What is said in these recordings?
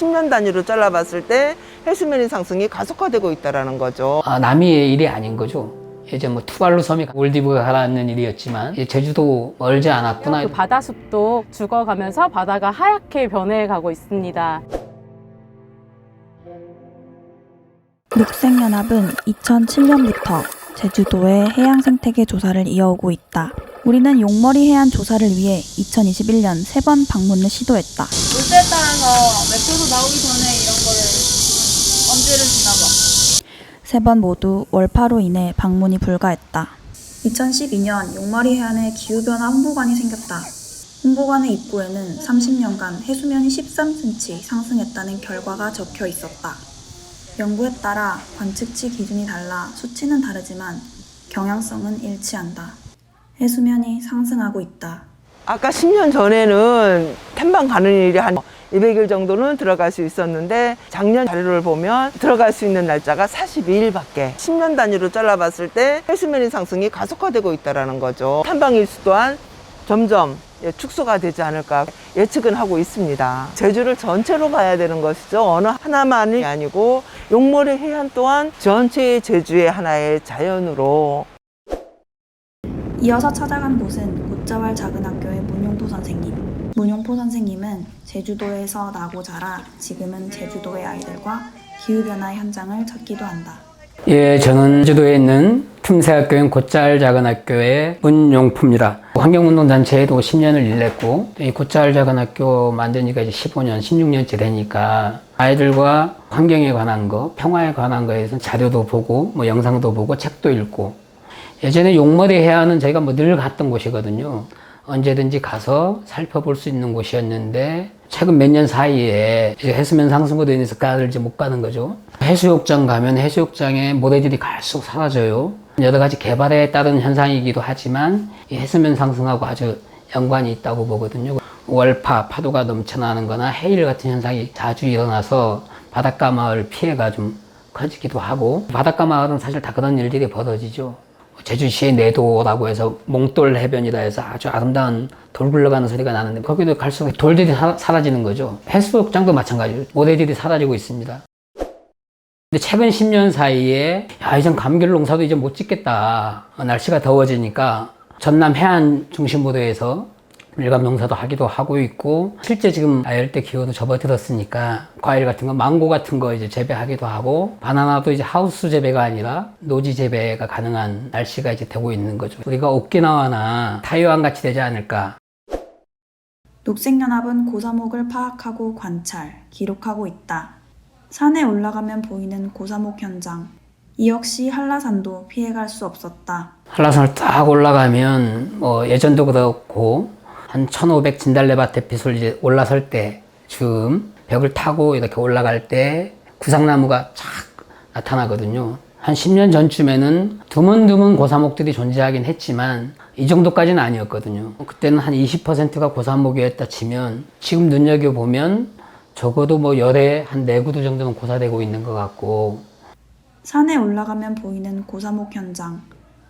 10년 단위로 잘라봤을 때 해수면의 상승이 가속화되고 있다라는 거죠. 아, 남이의 일이 아닌 거죠. 예전 뭐 투발루 섬이 몰디브가 가라앉는 일이었지만 제주도 멀지 않았구나. 그 바다 숲도 죽어가면서 바다가 하얗게 변해가고 있습니다. 녹색연합은 2007년부터 제주도의 해양 생태계 조사를 이어오고 있다. 우리는 용머리 해안 조사를 위해 2021년 세 번 방문을 시도했다. 물때에 따라서 매표소 나오기 전에 이런 거를 엄지를 지나봐. 세 번 모두 월파로 인해 방문이 불가했다. 2012년 용머리 해안에 기후변화 홍보관이 생겼다. 홍보관의 입구에는 30년간 해수면이 13cm 상승했다는 결과가 적혀 있었다. 연구에 따라 관측치 기준이 달라 수치는 다르지만 경향성은 일치한다. 해수면이 상승하고 있다. 아까 10년 전에는 탐방 가는 일이 한 200일 정도는 들어갈 수 있었는데 작년 자료를 보면 들어갈 수 있는 날짜가 42일밖에 10년 단위로 잘라봤을 때 해수면의 상승이 가속화되고 있다라는 거죠. 탐방 일수 또한 점점 예, 축소가 되지 않을까 예측은 하고 있습니다. 제주를 전체로 봐야 되는 것이죠. 어느 하나만이 아니고 용모래 해안 또한 전체의 제주의 하나의 자연으로 이어서 찾아간 곳은 곧자왈 작은 학교의 문용포 선생님. 문용포 선생님은 제주도에서 나고 자라 지금은 제주도의 아이들과 기후변화 현장을 찾기도 한다. 예, 저는 제주도에 있는 틈새학교인 곧잘 작은 학교의 문용품이라 환경운동 단체에도 10년을 일했고 이 곧잘 작은 학교 만든 지가 이제 15년, 16년째 되니까 아이들과 환경에 관한 거, 평화에 관한 거에서 자료도 보고 뭐 영상도 보고 책도 읽고 예전에 용머리 해안은 저희가 뭐 늘 갔던 곳이거든요. 언제든지 가서 살펴볼 수 있는 곳이었는데 최근 몇 년 사이에 해수면 상승으로 인해서 가을 이제 못 가는 거죠. 해수욕장 가면 해수욕장에 모래들이 갈수록 사라져요. 여러 가지 개발에 따른 현상이기도 하지만 이 해수면 상승하고 아주 연관이 있다고 보거든요. 월파, 파도가 넘쳐나는 거나 해일 같은 현상이 자주 일어나서 바닷가 마을 피해가 좀 커지기도 하고 바닷가 마을은 사실 다 그런 일들이 벌어지죠. 제주시의 내도라고 해서 몽돌 해변이라 해서 아주 아름다운 돌 굴러가는 소리가 나는데 거기도 갈수록 돌들이 사, 사라지는 거죠. 해수욕장도 마찬가지로 모래들이 사라지고 있습니다. 근데 최근 10년 사이에 야 이젠 감귤 농사도 이제 못 짓겠다. 어, 날씨가 더워지니까 전남 해안 중심부로 해서 밀감 농사도 하기도 하고 있고 실제 지금 아열대 기후도 접어들었으니까 과일 같은 거 망고 같은 거 이제 재배하기도 하고 바나나도 이제 하우스 재배가 아니라 노지 재배가 가능한 날씨가 이제 되고 있는 거죠. 우리가 오키나와나 타이완 같이 되지 않을까 녹색연합은 고사목을 파악하고 관찰, 기록하고 있다. 산에 올라가면 보이는 고사목 현장. 이 역시 한라산도 피해갈 수 없었다. 한라산을 딱 올라가면 뭐 예전도 그렇고 한 1500 진달래밭에 빛을 이제 올라설 때 즈음 벽을 타고 이렇게 올라갈 때 구상나무가 쫙 나타나거든요. 한 10년 전쯤에는 드문드문 고사목들이 존재하긴 했지만 이 정도까지는 아니었거든요. 그때는 한 20%가 고사목이었다 치면 지금 눈여겨보면 적어도 뭐 열에 한 4구두 정도는 고사되고 있는 것 같고 산에 올라가면 보이는 고사목 현장.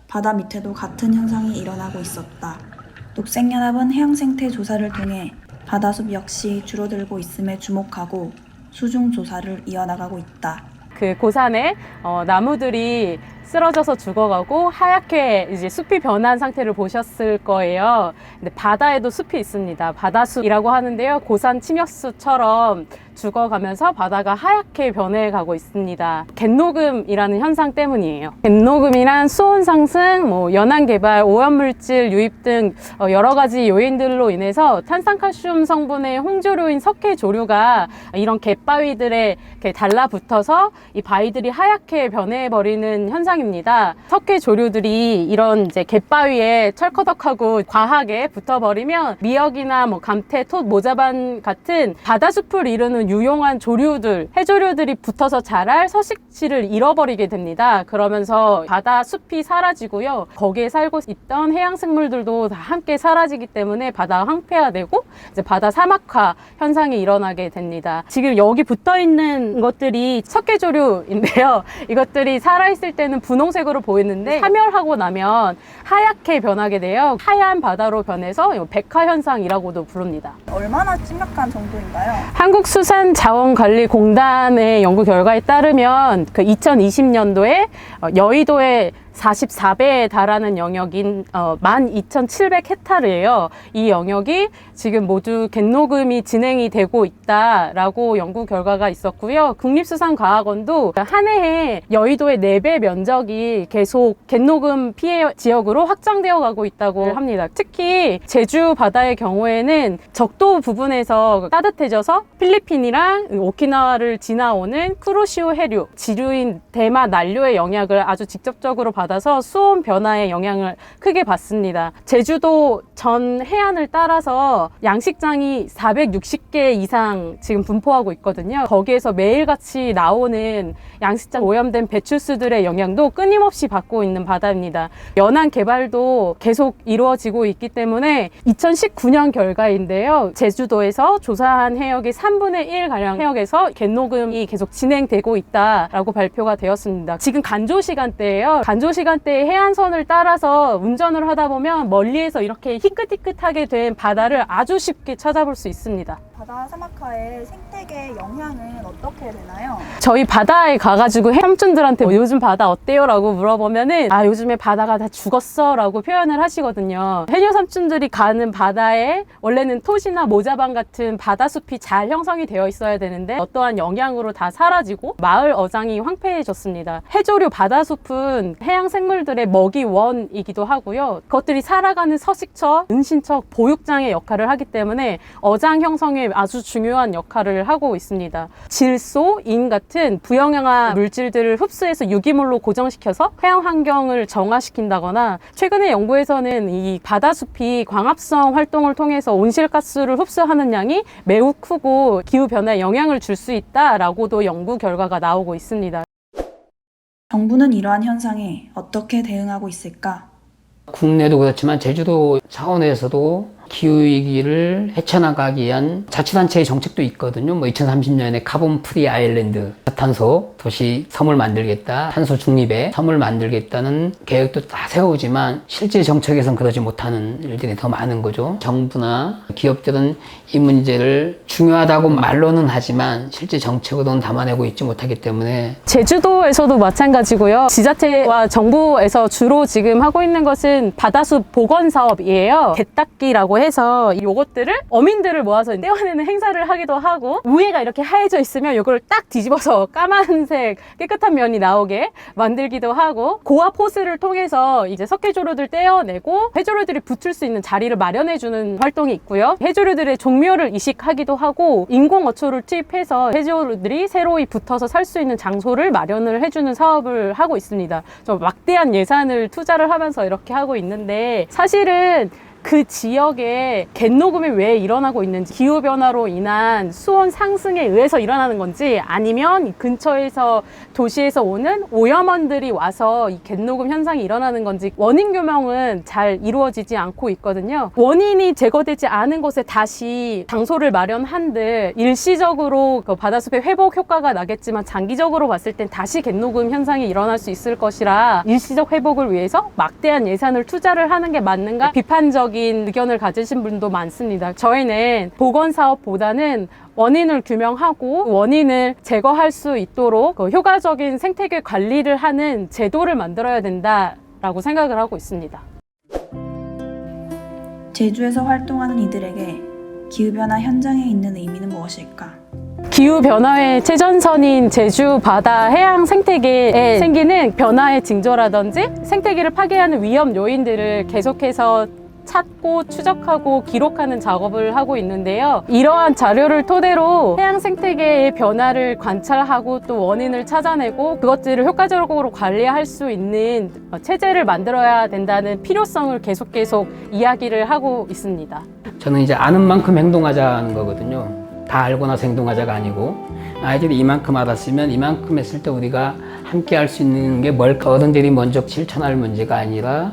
바다 밑에도 같은 현상이 일어나고 있었다. 녹색연합은 해양생태 조사를 통해 바다숲 역시 줄어들고 있음에 주목하고 수중 조사를 이어나가고 있다. 그 고산에 어, 나무들이 쓰러져서 죽어가고 하얗게 이제 숲이 변한 상태를 보셨을 거예요. 근데 바다에도 숲이 있습니다. 바다숲이라고 하는데요. 고산 침엽수처럼 죽어가면서 바다가 하얗게 변해가고 있습니다. 갯녹음이라는 현상 때문이에요. 갯녹음이란 수온 상승, 뭐 연안 개발, 오염물질 유입 등 어, 여러 가지 요인들로 인해서 탄산칼슘 성분의 홍조류인 석회 조류가 이런 갯바위들에 달라붙어서 이 바위들이 하얗게 변해버리는 현상입니다. 석회 조류들이 이런 이제 갯바위에 철커덕하고 과하게 붙어버리면 미역이나 뭐 감태, 톳, 모자반 같은 바다숲을 이루는 유용한 조류들, 해조류들이 붙어서 자랄 서식지를 잃어버리게 됩니다. 그러면서 바다 숲이 사라지고요. 거기에 살고 있던 해양 생물들도 다 함께 사라지기 때문에 바다가 황폐화되고 이제 바다 사막화 현상이 일어나게 됩니다. 지금 여기 붙어 있는 것들이 석회조류인데요. 이것들이 살아있을 때는 분홍색으로 보이는데 사멸하고 나면 하얗게 변하게 돼요. 하얀 바다로 변해서 백화 현상이라고도 부릅니다. 얼마나 심각한 정도인가요? 한국 수산 해양수산자원관리공단의 연구 결과에 따르면 그 2020년도에 어, 여의도에 44배에 달하는 영역인 어, 12,700헥타르예요. 이 영역이 지금 모두 갯녹음이 진행이 되고 있다라고 연구 결과가 있었고요. 국립수산과학원도 한 해에 여의도의 4배 면적이 계속 갯녹음 피해 지역으로 확장되어 가고 있다고 합니다. 특히 제주 바다의 경우에는 적도 부분에서 따뜻해져서 필리핀이랑 오키나와를 지나오는 쿠로시오 해류, 지류인 대마 난류의 영향을 아주 직접적으로 받 아서 수온 변화의 영향을 크게 받습니다. 제주도 전 해안을 따라서 양식장이 460개 이상 지금 분포하고 있거든요. 거기에서 매일같이 나오는 양식장 오염된 배출수들의 영향도 끊임없이 받고 있는 바다입니다. 연안 개발도 계속 이루어지고 있기 때문에 2019년 결과인데요. 제주도에서 조사한 해역의 3분의 1 가량 해역에서 갯녹음이 계속 진행되고 있다라고 발표가 되었습니다. 지금 간조 시간대예요. 간조 시간대에 해안선을 따라서 운전을 하다 보면 멀리에서 이렇게 희끗희끗하게 된 바다를 아주 쉽게 찾아볼 수 있습니다. 바다 사막화의 생태계 영향은 어떻게 되나요? 저희 바다에 가가지고 삼촌들한테 요즘 바다 어때요? 라고 물어보면은 아 요즘에 바다가 다 죽었어 라고 표현을 하시거든요 해녀 삼촌들이 가는 바다에 원래는 토시나 모자반 같은 바다숲이 잘 형성이 되어 있어야 되는데 어떠한 영향으로 다 사라지고 마을 어장이 황폐해졌습니다 해조류 바다숲은 해양 생물들의 먹이원이기도 하고요 그것들이 살아가는 서식처, 은신처, 보육장의 역할을 하기 때문에 어장 형성에 아주 중요한 역할을 하고 있습니다. 질소, 인 같은 부영양화 물질들을 흡수해서 유기물로 고정시켜서 해양 환경을 정화시킨다거나 최근의 연구에서는 이 바다숲이 광합성 활동을 통해서 온실가스를 흡수하는 양이 매우 크고 기후 변화에 영향을 줄 수 있다라고도 연구 결과가 나오고 있습니다. 정부는 이러한 현상에 어떻게 대응하고 있을까? 국내도 그렇지만 제주도 차원에서도 기후위기를 헤쳐나가기 위한 자치단체의 정책도 있거든요. 뭐 2030년에 카본 프리 아일랜드, 탄소 도시 섬을 만들겠다, 탄소 중립의 섬을 만들겠다는 계획도 다 세우지만 실제 정책에선 그러지 못하는 일들이 더 많은 거죠. 정부나 기업들은 이 문제를 중요하다고 말로는 하지만 실제 정책으로는 담아내고 있지 못하기 때문에 제주도에서도 마찬가지고요. 지자체와 정부에서 주로 지금 하고 있는 것은 바다숲 복원 사업이에요. 개닦기라고 해서 요것들을 어민들을 모아서 떼어내는 행사를 하기도 하고 위에가 이렇게 하얘져 있으면 이걸 딱 뒤집어서 까만색 깨끗한 면이 나오게 만들기도 하고 고압 호스를 통해서 이제 석회조류들 떼어내고 해조류들이 붙을 수 있는 자리를 마련해주는 활동이 있고요. 해조류들의 종묘를 이식하기도 하고 인공 어초를 투입해서 해조류들이 새로이 붙어서 살 수 있는 장소를 마련을 해주는 사업을 하고 있습니다. 좀 막대한 예산을 투자를 하면서 이렇게 하고 있는데 사실은 그 지역에 갯녹음이 왜 일어나고 있는지 기후변화로 인한 수온 상승에 의해서 일어나는 건지 아니면 이 근처에서 도시에서 오는 오염원들이 와서 이 갯녹음 현상이 일어나는 건지 원인 규명은 잘 이루어지지 않고 있거든요. 원인이 제거되지 않은 곳에 다시 장소를 마련한들 일시적으로 그 바다숲의 회복 효과가 나겠지만 장기적으로 봤을 땐 다시 갯녹음 현상이 일어날 수 있을 것이라 일시적 회복을 위해서 막대한 예산을 투자를 하는 게 맞는가 비판적 인 의견을 가지신 분도 많습니다. 저희는 보건 사업보다는 원인을 규명하고 원인을 제거할 수 있도록 그 효과적인 생태계 관리를 하는 제도를 만들어야 된다라고 생각을 하고 있습니다. 제주에서 활동하는 이들에게 기후변화 현장에 있는 의미는 무엇일까? 기후 변화의 최전선인 제주 바다 해양 생태계에 생기는 변화의 징조라든지 생태계를 파괴하는 위험 요인들을 계속해서 찾고 추적하고 기록하는 작업을 하고 있는데요. 이러한 자료를 토대로 해양 생태계의 변화를 관찰하고 또 원인을 찾아내고 그것들을 효과적으로 관리할 수 있는 체제를 만들어야 된다는 필요성을 계속 계속 이야기를 하고 있습니다. 저는 이제 아는 만큼 행동하자는 거거든요. 다 알고 나서 행동하자가 아니고 아이들이 이만큼 알았으면 이만큼 했을 때 우리가 함께 할 수 있는 게 뭘까? 어른들이 먼저 실천할 문제가 아니라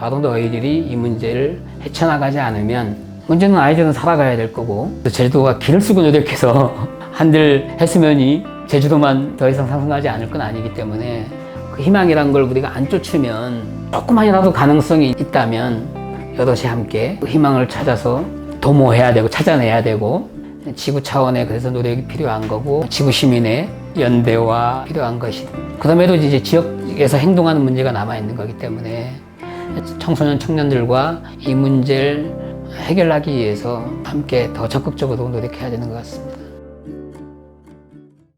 바로 너희들이 이 문제를 헤쳐나가지 않으면 문제는 아이들은 살아가야 될 거고 제주도가 길을 쓰고 노력해서 한들 해수면이 제주도만 더 이상 상승하지 않을 건 아니기 때문에 그 희망이란 걸 우리가 안 쫓으면 조금만이라도 가능성이 있다면 여럿이 함께 그 희망을 찾아서 도모해야 되고 찾아내야 되고 지구 차원의 그래서 노력이 필요한 거고 지구 시민의 연대와 필요한 것이 그다음에도 이제 지역에서 행동하는 문제가 남아 있는 거기 때문에 청소년 청년들과 이 문제를 해결하기 위해서 함께 더 적극적으로 노력해야 되는 것 같습니다.